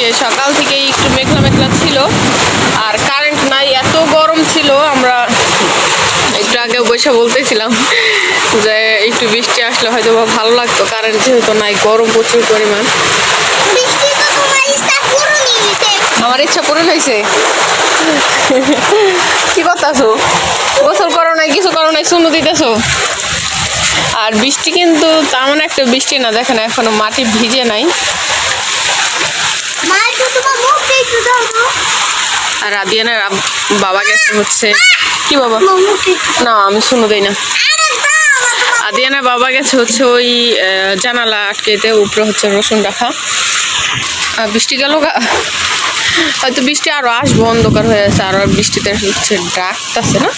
আজকে সকাল থেকেই একটু মেঘলা মেঘলা ছিল আর কারেন্ট নাই, এত গরম ছিল, আমরা একটু আগে বসে বলতেছিলাম যে একটু বৃষ্টি আসলে হয়তো বা ভালো লাগতো কারেন্ট যেহেতু নাই, গরম প্রচুর পরিমাণ। আমার ইচ্ছা পূরণ হয়েছে। কি করতেছো? গোসল করো নাই, কিছু করো নাই শুনো দিতেছো? আর বৃষ্টি কিন্তু তেমন একটা বৃষ্টি না, দেখেন এখনও মাটি ভিজে নাই মা একটু তোমার মুখটা একটু দাও তো। আর আদিয়ানের বাবা গেছে হচ্ছে। কি বাবা? না আমি শুনো দেই না। আদিয়ানের বাবা গেছে হচ্ছে ওই জানালা আটকেতে উপরে হচ্ছে রসুন রাখা। বৃষ্টি গেল গা। হয়তো বৃষ্টি আরও আসব অন্ধকার হয়ে আছে আর বৃষ্টিতে হচ্ছে ডাকতেছে না?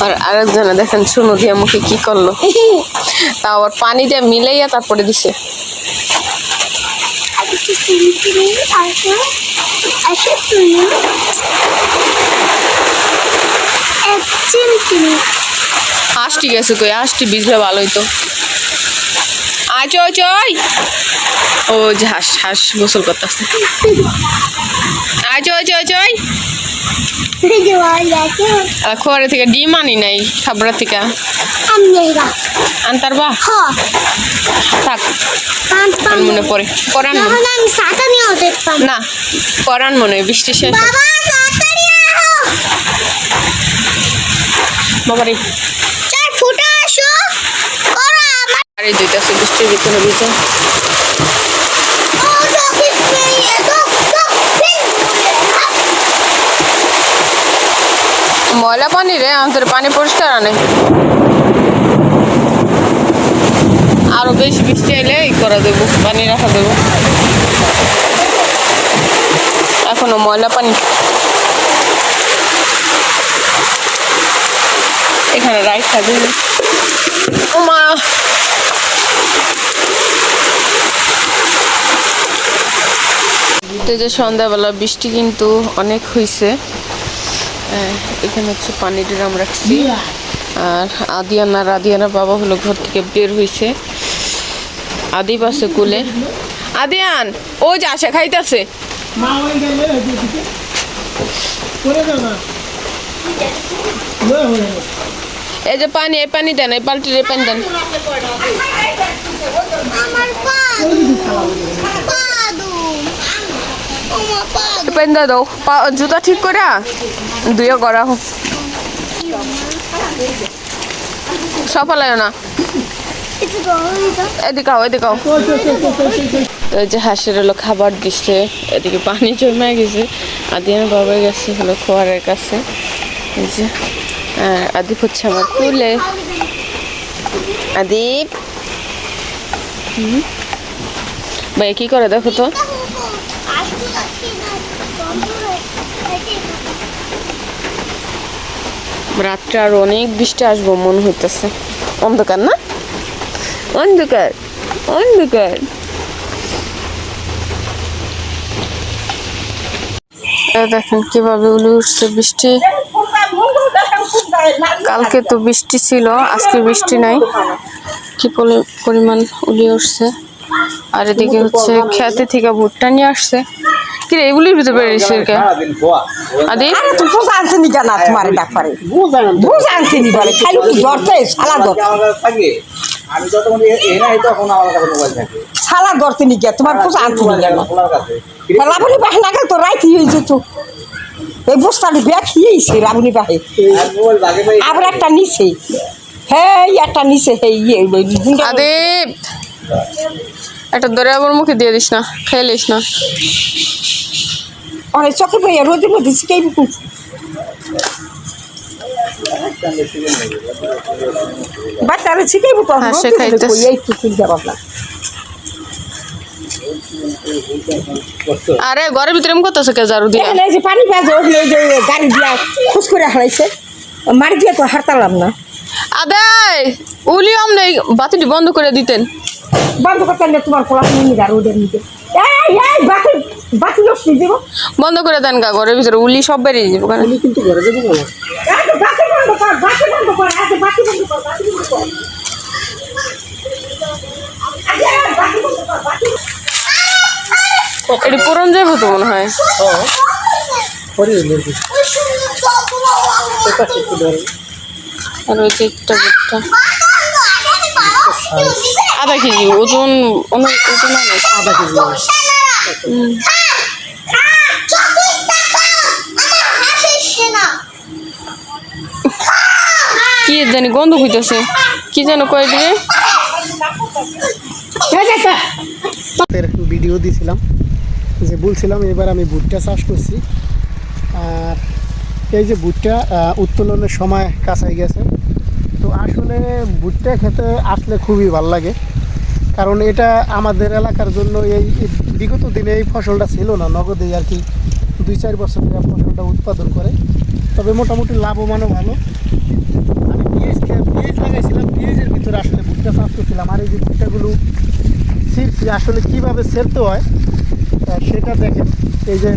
আর আরেকজনে দেখেন শুনো দিয়ে মুখে কি করল। তা আবার পানি দিয়ে মিলাইয়া তারপরে দিছে। একটু চিনি চিনি আসো আসো চিনি। এক চিনি চিনি হাঁসটি গেছে কই হাঁসটি ভিজলে ভালো হইতো আয় চয় চয়। ও যে হাঁস হাঁস গোসল করতেছে। আয় চয় চয় চয়। খোয়ারে থেকে ডিম আনি নাই। খাবার থেকে আনতার বা? থাক। মনে পড়ে। সাতা না পরান মনে বৃষ্টি শেষ বাবারে। আর এই দুইটা বৃষ্টির ভিতরে ভিজে ময়লা পানি রে? আমাদের পানি পরিষ্কার আনে আরও বেশি বৃষ্টি এলে এই করা দেবো পানি রাখা দেবো। এখনও ময়লা পানি। এখানে রাইট থাকবে মা! এই যে সন্ধ্যাবেলা বৃষ্টি কিন্তু অনেক হয়েছে এখানে হচ্ছে পানির ড্রাম রাখছি। আর আদিয়ানা আর আদিয়ানার বাবা হলো ঘর থেকে বের হয়েছে আদিপ আছে কুলে। আদিয়ান ও যে আসে খাইতেছে। এই যে পানি এই পানি দেন এই বালতির এই পানি দেন আমার পা পা দু আমার পা এই পানি দিয়ে দাও। পা, জুতা ঠিক করে দুইও করা হোক। সফালায় না। একটু এদিকে আও এদিকে আও। এই যে হাঁসের হলো খাবার দিচ্ছে এদিকে পানি জমে গেছে। আদিয়ানের বাবা গেছে হলো খোয়ারের কাছে। যে আদিপ হচ্ছে আমার কুলে। আদিপ। ভাই কি করে দেখো তো আসতে পারছি না বন্ধ হয়ে রাত্রে আর অনেক বৃষ্টি আসব মনে হইতেছে। অন্ধকার না? অন্ধকার অন্ধকার। দেখেন কীভাবে উলি উঠছে বৃষ্টি। কালকে তো বৃষ্টি ছিল আজকে বৃষ্টি নাই। কি পরি- পরিমাণ উলি উঠছে। আর এদিকে হচ্ছে খেতে থেকে ভুট্টা নিয়ে আসছে। কি রে এগুলির ভিতরে বেরিয়েছে কে? আদি আরে তুই বুঝ আনতে নি কেন তোমার ডাক্তারে বুঝ আনতে নি বলে খালি তুই ধরতে শালা ধর আমি আমার কাছে মোবাইল থাকে শালা ধরতে নি কে? তোমার বুঝ আনতে নি কাছে। লাবণী পাহে না তো রাইতে হয়েছে তো? এই বস্তাটি ব্যাগ হিয়েছে লাবণী আবার একটা নিচে হ্যাঁ একটা নিচে এই ইয়ে আদিপ একটা ধরে আমার মুখে দিয়ে দিস না খেয়ে লিস না। অনেক চোখে বইয়া রোদের মধ্যে শিখাই বুকুন বাচ্চারা শিখাইব তো হ্যাঁ, রোদের শেখাইতেছে। মধ্যে কই, এই তো চিন্তা ভাবনা আরে ঘরের ভিতরে কত করতেছে কে দিয়া? এই যে পানি যায় যে গাড়ি দিয়া খুশ করে হারাইছে। মারি দিয়ে তো হারতালাম না। আদে উলি আমনে এই বাতিটি বন্ধ করে দিতেন। বন্ধ করতে না তোমার খোলা শুনে নিগা রোদের নিচে। এই এই বাকি বাকি লোক দিব বন্ধ করে দেন গা ঘরের ভিতরে উলি সব বেরিয়ে যাব ওখানে। কিন্তু ঘরে যাব না এই তো বাকি বন্ধ কর বাকি বন্ধ কর এই বাকি বন্ধ কর বাকি বন্ধ কর। এই, এই, বাকি বন্ধ কর বাকি এটা পুরন যাইব তো মনে হয়। আর ওই যে একটা ভুট্টা আধা কেজি ওজন অনেক ওজন অনেক। আধা কেজি। কি জানি গন্ধ হইতেছে। কি যেন কয় দিলে ভিডিও দিয়েছিলাম যে বলছিলাম এবার আমি ভুট্টা চাষ করছি। আর এই যে ভুট্টা উত্তোলনের সময় কাছাই গেছে। তো ভুট্টা খেতে আসলে খুবই ভালো লাগে। কারণ এটা আমাদের এলাকার জন্য এই বিগত দিনে এই ফসলটা ছিল না নগদেই আর কি দুই চার বছর ধরে ফসলটা উৎপাদন করে। তবে মোটামুটি লাভবানও ভালো। আমি পিএইচ পিএইচ লাগাইছিলাম পিএইচের ভিতরে আসলে ভুট্টা চাষ করছিলাম। আর এই যে ভুট্টাগুলো ছিঁড়ছি, আসলে কীভাবে ছেড়তে হয় সেটা দেখেন। এই যে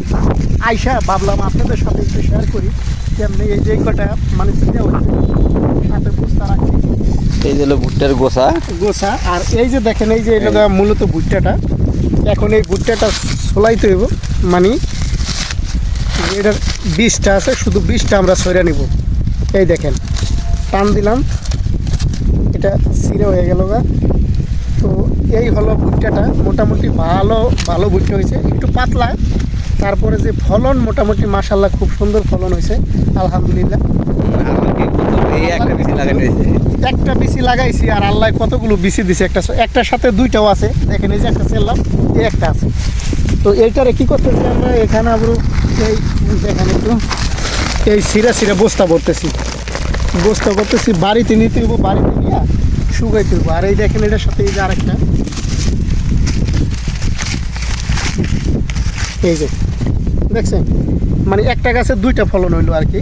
আয়সা ভাবলাম আপনাদের সাথে একটু শেয়ার করি। কেমনি এই যে কটা মানে ছিঁড়ে হচ্ছে হাতে বস্তা রাখছি। এই যে ভুট্টার গোসা গোছা, আর এই যে দেখেন, এই যে এটা মূলত ভুট্টাটা। এখন এই ভুট্টাটা সোলাইতে হইব মানে এটার বীজটা আছে, শুধু বীজটা আমরা সরে নিব। এই দেখেন, টান দিলাম, এটা ছিঁড়ে হয়ে গেল গা। তো এই হলো ভুট্টাটা, মোটামুটি ভালো ভালো ভুট্টা হয়েছে, একটু পাতলা। তারপরে যে ফলন, মোটামুটি মাসাল্লাহ খুব সুন্দর ফলন হয়েছে, আলহামদুলিল্লাহ। একটা বিসি লাগাইছি আর আল্লাহ কতগুলো বিসি দিছে একটা একটার সাথে দুইটাও আছে। দেখেন এই যে একটা চেললাম এই একটা আছে। তো এইটারে কি করতেছি আমরা? এখানে আবার এই দেখেন একটু। এই সিরা সিরা বস্তা ভরতেছি। বস্তা ভরতেছি, বাড়িতে নিতে হইব, বাড়িতে নিয়ে শুকাইতে হইব। আর এই দেখেন এটার সাথে এই যে আরেকটা। এই যে, দেখছেন? মানে একটা গাছে দুইটা ফলন হইল আর কি।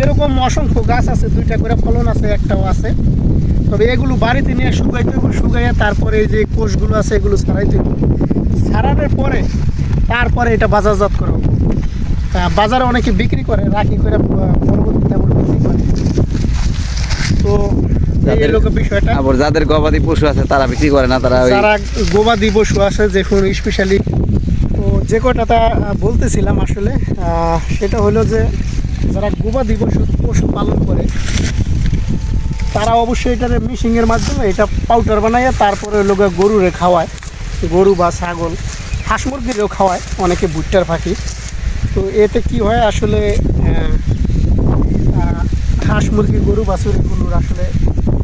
এরকম অসংখ্য গাছ আছে দুইটা করে ফলন আছে একটাও আছে। তবে এগুলো বাড়িতে নিয়ে শুকাইতে হবে শুকাইয়া তারপরে এই যে কোষগুলো আছে এগুলো ছাড়াইতে হবে। ছাড়ানোর পরে তারপরে এটা বাজারজাত করা হবে। বাজারে অনেকে বিক্রি করে রাখি করে পরবর্তীতে আবার বিক্রি করে। তো বিষয়টা। আবার যাদের গবাদি পশু আছে তারা বিক্রি করে না তারা যারা গবাদি পশু আছে যে স্পেশালি তো যে কটাটা বলতেছিলাম আসলে সেটা হলো যে যারা গবাদি পশু পশু পালন করে তারা অবশ্যই এটার মিশিংয়ের মাধ্যমে এটা পাউডার বানাইয়া তারপরে লোক গরুরে খাওয়ায়। গরু বা ছাগল হাঁস মুরগিরেও খাওয়ায় অনেকে ভুট্টার পাখি। তো এতে কি হয় আসলে হাঁস মুরগি গরু বাছুর এগুলোর আসলে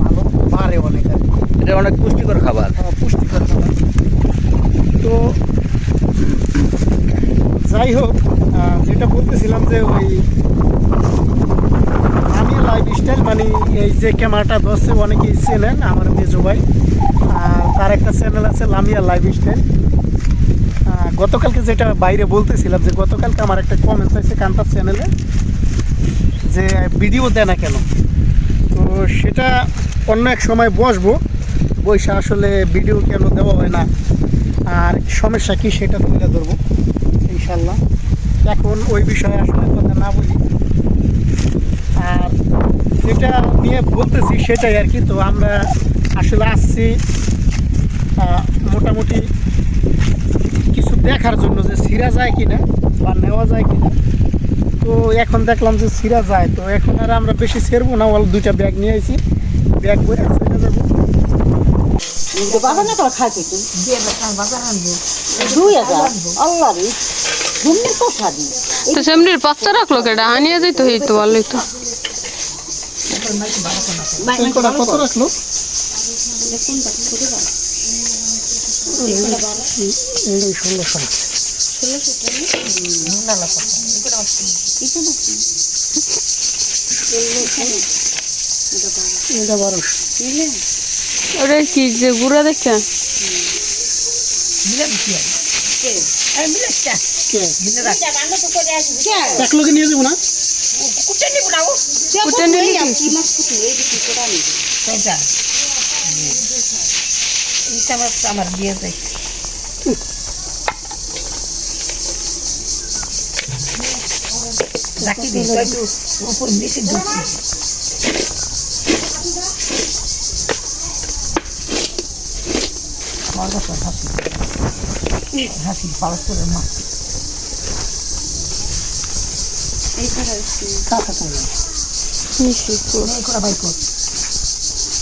ভালো বাড়ে অনেক আর এটা অনেক পুষ্টিকর খাবার। খাওয়া পুষ্টিকর খাবার। তো যাই হোক যেটা বলতেছিলাম যে ওই আমি লাইফ স্টাইল মানে এই যে ক্যামেরাটা ধরছে, অনেকেই চেনেন, আমার মেজো ভাই। তার একটা চ্যানেল আছে, লামিয়া লাইফ স্টাইল গতকালকে যেটা বাইরে বলতেছিলাম যে, গতকালকে আমার একটা কমেন্ট আছে কান্তার চ্যানেলে যে ভিডিও দেয় না কেন? তো সেটা অন্য এক সময় বসবো। বৈশা আসলে ভিডিও কেন দেওয়া হয় না? আর সমস্যা কি সেটা তুলে ধরবো। ইনশাল্লাহ এখন ওই বিষয়ে আসলে কথা না বলি। আর যেটা নিয়ে বলতেছি সেটাই আর কি। তো আমরা আসলে আসছি মোটামুটি কিছু দেখার জন্য যে সিরা যায় কিনা বা নেওয়া যায় কিনা। তো এখন দেখলাম যে সিরা যায়। তো এখন আর আমরা বেশি ছেড়বো না ওর দুইটা ব্যাগ নিয়ে আইছি। ব্যাগ বয়ে ছেড়ে যাব বাজার না করে খাইতে তুই? দুই হাজার। আল্লাহ রে। ঘুমনে তো সাদি তো সেমনির বাচ্চা রাখল কেডা আনিয়ে যাইতো তো এই তো ভালোই তো। কত রাখল? এই ষোলোশো এটা বারোশো। ওরে কি যে গুড়া দেখছে কে? নিয়ে যাব না? কুটে নিলি কি? আমার বিয়ে রাখি দিই উপর বেশি দিচ্ছি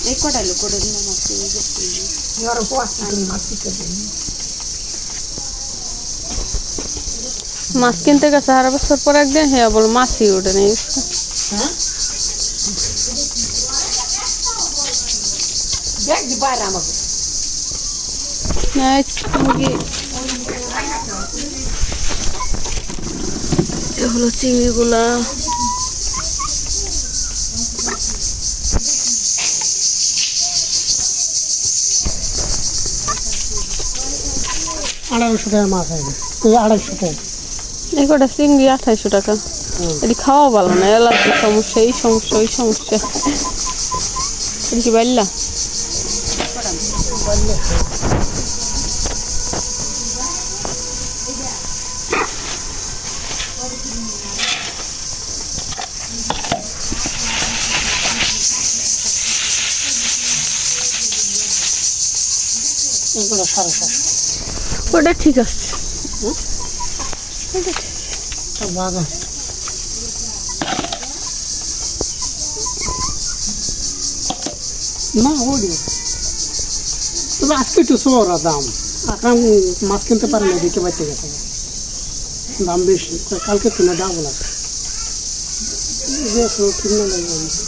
এই যে এবার উপবাস করে মাছ মাছ কিনতে গেছে সারা বছর পর একদিন হ্যাঁ বল মাছই ওঠে নেই। হ্যাঁ? দেখ বাইরে আমাকে। এ হলো চিংড়িগুলা। আড়াইশো টাকা মাছ আছে। এই আড়াইশো টাকা। এই কটা চিংড়ি আঠাইশো টাকা। এটি খাওয়া ভালো না এলার্জির সমস্যা এই সমস্যা ওই সমস্যা। এটা কি বাড়লা? এগুলো সাড়ে সাতশো ওটা ঠিক আছে। বাজার না ওডি তবে আজকে একটু সোরা দাম। এখন মাছ কিনতে পারে না দেখে বাচ্চা গেছে। দাম বেশি। কালকে কিনে ডাবল আছে কিনে লাগবে